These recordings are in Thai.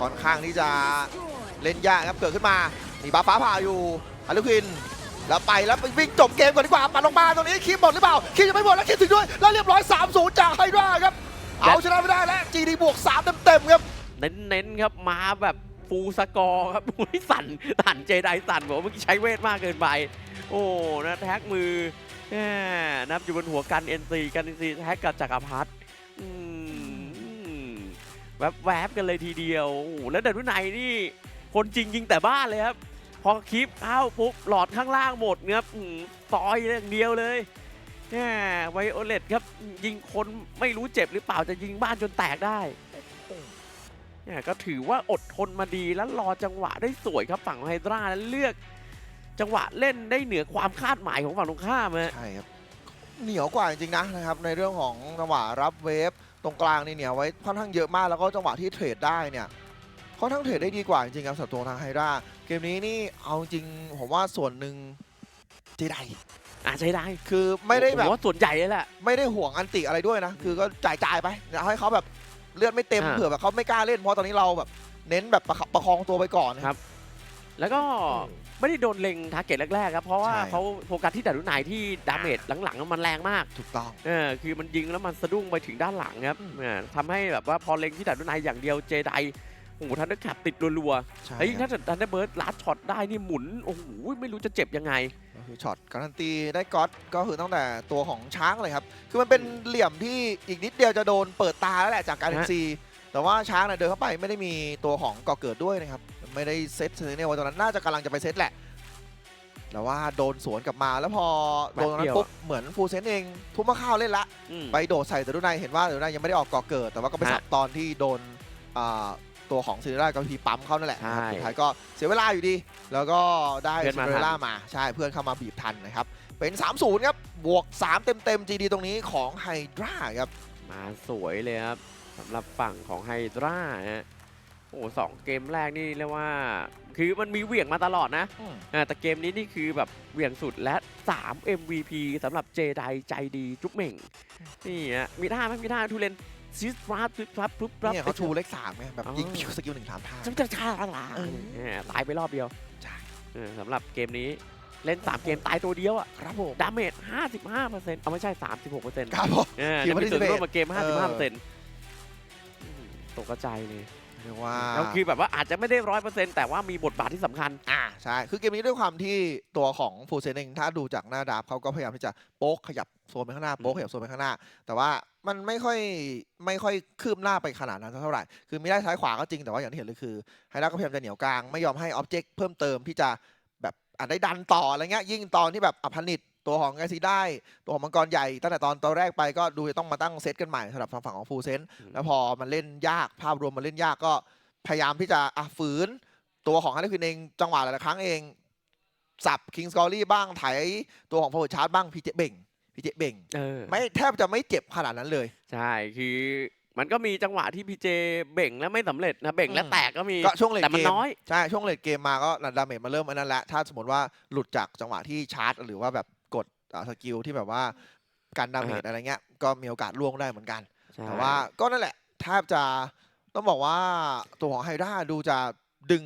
ค่อนข้างที่จะเล่นยากครับเกิดขึ้นมามีบาฟ้าผ่าอยู่อารุคินแล้วไปแล้วไปวิ่งจบเกมก่อนดีกว่าปัดลงมาตรงนี้คีบหมดหรือเปล่าคีบยังไม่หมดแล้วคีบถึงด้วย แล้วเรียบร้อย 3-0 จากไฮดราครับ เอาชนะไม่ได้แล้วจีดีบวก 3 เต็มๆครับ เน้นๆครับมาแบบฟูลสกอร์ครับโอ้ยสั่นสั่นเจไดสั่นบอกว่าเมื่อกี้ใช้เวทมากเกินไป โอ้นะแท็กมือแหมนับอยู่บนหัวกัน NC กัน NC แท็กกับจักรพัฒน์อืม แวบแวบๆกันเลยทีเดียวโอ้โหแล้วดารุไนนี่ คนจริงยิงแต่บ้านเลยครับ พอคลิปเข้าปุ๊บหลอดข้างล่างหมดครับอืมต่อยอย่างเดียวเลยแหมไวโอเลตครับยิงคนไม่รู้เจ็บหรือเปล่าจะยิงบ้านจนแตกได้เนี่ยก็ถือว่าอดทนมาดีแล้วรอจังหวะได้สวยครับฝั่งไฮดราแล้วเลือก จังหวะเล่นได้เหนือความคาดหมายของฝั่งตรงข้ามฮะ ใช่ครับเหนียวกว่าจริงๆนะนะครับในเรื่องของจังหวะรับเวฟ ตรงกลางนี่เหนียวไว้ค่อนข้างเยอะมากแล้วก็จังหวะที่เทรดได้เนี่ยค่อนข้างเทรดได้ดีกว่าจริงๆครับสำหรับตัวทางไฮด้าเกมนี้นี่เอาจริงผมว่าส่วนหนึ่งเจไดอาใช้ได้คือไม่ได้แบผบว่าส่วนใหญ่เลยแหละไม่ได้ห่วงอันติอะไรด้วยนะ คือก็จ่ายจ่ายๆไปเอาให้เขาแบบเลือดไม่เต็มอ่าเผื่อแบบเขาไม่กล้าเล่นเพราะตอนนี้เราแบบเน้นแบบประคับประคองตัวไปก่อนนะครับ แล้วก็ไม่ได้โดนเล็งทาร์เก็ตแรกๆครับ เพราะว่าใช่ เขาโฟกัสที่ดารุไนที่ดาเมจหลังๆมันแรงมาก ถูกต้อง เออคือมันยิงแล้วมันสะดุ้งไปถึงด้านหลังครับอืม เออทำให้แบบว่าพอเล็งที่ดารุไนอย่างเดียวเจไดโอ้โหทันเดอร์แคปติดรัวๆใช่เฮ้ยครัถ้าบทันเดอร์เบิร์ดลัดช็อตได้นี่หมุนโอ้โหไม่รู้จะเจ็บยังไง ก็คือช็อตการันตีได้ก๊อตก็คือตั้งแต่ตัวของช้างเลยครับ คือมันเป็นเหลี่ยมที่อีกนิดเดียวจะโดนเปิดตาแล้วแหละจากการเอ็นฮะ ซีแต่ว่าช้างเนี่ยเดินเข้าไปไม่ได้มีตัวของก่อเกิดด้วยนะครับ ไม่ได้เซตเซนเนลไว้ตอนนั้นน่าจะกำลังจะไปเซตแหละ แต่ว่าโดนสวนกลับมาแล้วพอโดนตรงนั้นปุ๊บเหมือนฟูลเซนเอง ทุ่มมาข้าวเล่นละอืมไปโดดใส่แต่ดูนายเห็นว่าแต่ดูนายยังไม่ได้ออกก่อเกิด แต่ว่าก็ไปฮะสับตอนที่โดนอ่าตัวของซินเดอเรลล่ากับพีปั๊มเขานั่นแหละนะครับใช่สุดท้ายก็เสียเวลาอยู่ดี แล้วก็ได้เพื่ซิอนนเดมาอเรลล่าทันมาใช่เพื่อนเข้ามาบีบทันนะครับ เป็น 3-0 ครับ บวก 3 เต็มๆ GD ตรงนี้ของไฮดราครับ มาสวยเลยครับสำหรับฝั่งของไฮดราฮะ โอ้สองเกมแรกนี่เรียกว่า คือมันมีเหวี่ยงมาตลอดนะอ่าแต่เกมนี้นี่คือแบบเหวี่ยงสุดและ 3 MVP สำหรับเจไดใจดีจุ๊บเหม่งนี่ฮะมีท่าไหมมีท่าทุเรนซิสรับซิสรับปุ๊บรับเนี่ยเขาชูเลขสามไงแบบอ๋อยิงปิ้วสกิลหนึ่งสามท่าจะจะชาละเออเนี่ยตายไปรอบเดียวใช่เออสำหรับเกมนี้เล่น 3 เกมตายตัวเดียวอะครับผมดาเมจ55%เอาไม่ใช่ 36%ครับผมเออคิดจะว่ามีส่วนที่ร่วมกับเกมเออ55%อืมตกกระจายเลย เรียกว่าก็คือแบบว่าอาจจะไม่ได้ร้อยเปอร์เซ็นต์แต่ว่ามีบทบาทที่สำคัญ อ่าใช่ คือเกมนี้ด้วยความที่ตัวของฟูเซนเองถ้าดูจากหน้าดาบเขาก็พยายามที่จะโป๊กขยับโซนไปข้างหน้าโป๊กขยับโซนไปข้างหน้า แต่ว่ามันไม่ค่อยไม่ค่อยคืบหน้าไปขนาดนั้นเท่าไหร่ คือมีได้ซ้ายขวาก็จริงแต่ว่าอย่างที่เห็นเลยคือไฮด้าก็พยายามจะเหนียวกลางไม่ยอมให้ออบเจกต์เพิ่มเติมที่จะแบบอาจได้ดันต่ออะไรเงี้ยยิ่งตอนที่แบบอพนิต ตัวของไอซีได้ ตัวของมังกรใหญ่ตั้งแต่ตอนตอนแรกไปก็ดูจะต้องมาตั้งเซตกันใหม่สำหรับทางฝั่งของฟูเซนอืมแล้วพอมันเล่นยากภาพรวมมันเล่นยากก็พยายามที่จะอะฝืน ตัวของฮันนี่คือเองจังหวะหลายๆครั้งเอง สับคิงสกอรี่บ้างไถตัวของ forward charge บ้างพีเจเบ่งพีเจเบ่งเออไม่แทบจะไม่เจ็บขนาดนั้นเลย ใช่คือมันก็มีจังหวะที่พีเจเบ่งแล้วไม่สำเร็จนะเบ่งแล้วอืมแตกก็มีก็ช่วงเลทแต่มัเกนมน้อยใช่ช่วงเลทเกมมาก็ดาเมจมาเริ่มอันนั้นแหละถ้าสมมติว่าหลุดจากจังหวะที่ชาร์จ หรือว่าแบบกดอ่า สกิลที่แบบว่าการดาเมจอ่าฮะอะไรเงี้ย ก็มีโอกาสล่วงได้เหมือนกันใช่แต่ว่าก็นั่นแหละแทบจะต้องบอกว่าตัวของไฮด้าดูจะดึง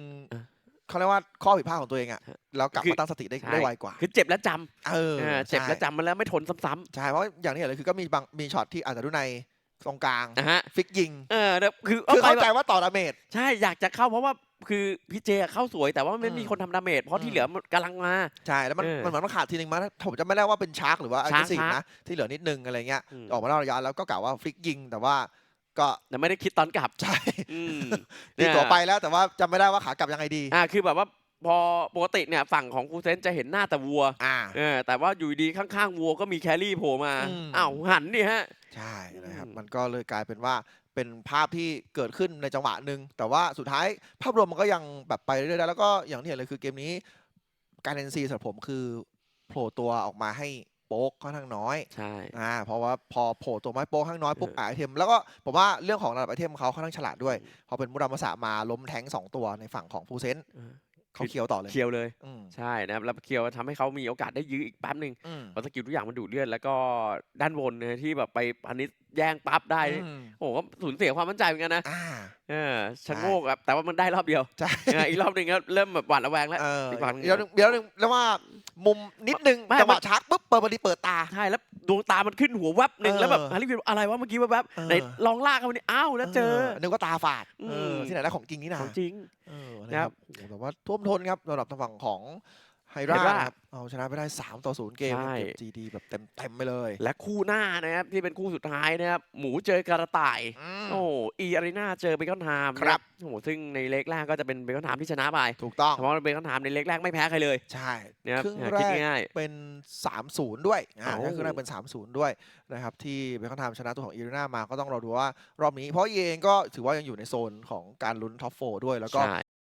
เขาเรียกว่าข้อผิดพลาดของตัวเองอะแล้วกลับมาตั้งสติได้ได้ไวกว่า คือเจ็บแล้วจเออำเออเจ็บใช่แล้วจำมันแล้วไม่ทนซ้ำใช่เพราะอย่างที่เห็นเลยคือก็มีบางมีช็อตที่อาจจะดูในตรงกลางๆนะฮะฟิกยิง เออแล้วคือคือไปเข้าแบบใจว่าต่อดาเมจใช่อยากจะเข้าเพราะว่า คือพี่เจเข้าสวยแต่ว่าไม่อืมมีคนทำดาเมจเพราะอืที่มเหลือมันกำลังมา ใช่แล้วมันเออมันเหมือนมันขาดทีนึงมาผมจะไม่ได้ว่าเป็นชาร์กหรือว่าอัชาร์นกซีชาร์กนะที่เหลือนิดนึงอะไรเงี้ยอืม ออกมาเล่าระยะแล้วก็กล่าวว่าฟลิกยิงแต่ว่าก็แต่ไม่ได้คิดตอนกลับใช่ อืม ตีตัวไปแล้วแต่ว่าจำไม่ได้ว่าขากลับยังไงดี อ่าคือแบบว่าพอปกติเนี่ยฝั่งของคูเซนจะเห็นหน้าแต่วัวอ่า เออแต่ว่าอยู่ดีข้างๆวัวก็มีแครี่โผล่มาอืม อ้าวหันนี่ฮะ ใช่นะครับอืมมันก็เลยกลายเป็นว่า เป็นภาพที่เกิดขึ้นในจังหวะหนึ่งแต่ว่าสุดท้ายภาพรวมมันก็ยังแบบไปเรื่อยๆได้แล้วก็อย่างที่เห็นเลยคือเกมนี้การเอ็นซีสำหรับผมคือโผล่ตัวออกมาให้โป๊กค่อนข้างน้อยใช่อ่าเพราะว่าพอโผล่ตัวไม้โป๊กข้างน้อยปุ๊บเออไอเทมแล้วก็ผมว่าเรื่องของระดับไอเทมเขาค่อนข้างฉลาดด้วยอืมพอเป็นมุรามาสะมาล้มแทงค์สองตัวในฝั่งของฟูเซน เขาเคียวต่อเลยเคียวเลย อืมใช่นะครับแล้วเคียวทำให้เขามีโอกาสได้ยื้ออีกแป๊บหนึ่งอืมเพราะสกิลทุกอย่างมันดูดเลือดแล้วก็ด้านบนนะที่แบบไปพันนิดแย่งปั๊บได้นี่อืมโอ้โหก็สูญเสียความมั่นใจเหมือนกันนะอ่า เออชะโงกครับแต่ว่ามันได้รอบเดียวใช่ เอออีกรอบหนึ่งก็เริ่มแบบหวาดระแวงแล้ว เอออีกฝั่งหนึ่งเดี๋ยวหนึ่งเดี๋ยวหนึ่งแล้วว่ามุมนิดนึงไม่จังหมัวะนชักปุ๊บเปิดบอลดีเปิดตา ใช่แล้ว ดวงตามันขึ้นหัวแวบหนึ่งเออแล้วแบบฮาริฟิลอะไรวะเมื่อกี้แวบเออๆไหนลองลากเข้ามานี่อ้าวแล้วเจอนึกว่าตาฝาดอืมเออที่ไหนได้ของจริงนี่นะของจริงเออคนะรัครับบโอ้โหแต่ว่าท่วมท้นครับสำหรับทางฝั่งของ ไฮรา Hydra นะครับเอาชนะไปได้ 3 ต่อ 0 เกมใช่เก็บ GD แบบเต็มเต็มๆไปเลย และคู่หน้านะครับ ที่เป็นคู่สุดท้ายนะครับ หมูเจอกระต่ายอืมโอ้อีอารีนาเจอเบคอนไทม์ครับโอ้โหซึ่งในเล็กแรกก็จะเป็นเบคอนไทม์ที่ชนะไป ถูกต้องเพราะว่าเบคอนไทม์ในเล็กแรกไม่แพ้ใครเลย ใช่นะครับครึ่งอ่าแรคิดกง่ายเป็น 3-0 ด้วยอ่าเอ้าครึ่งแรกเป็น 3-0 ด้วยนะครับที่เบคอนไทม์ชนะตัวของอีรีนามาก็ต้องรอดูว่ารอบนี้เพราะเองก็ถือว่ายังอยู่ในโซนของการลุ้นท็อปโฟด้วย แล้วก็ใช่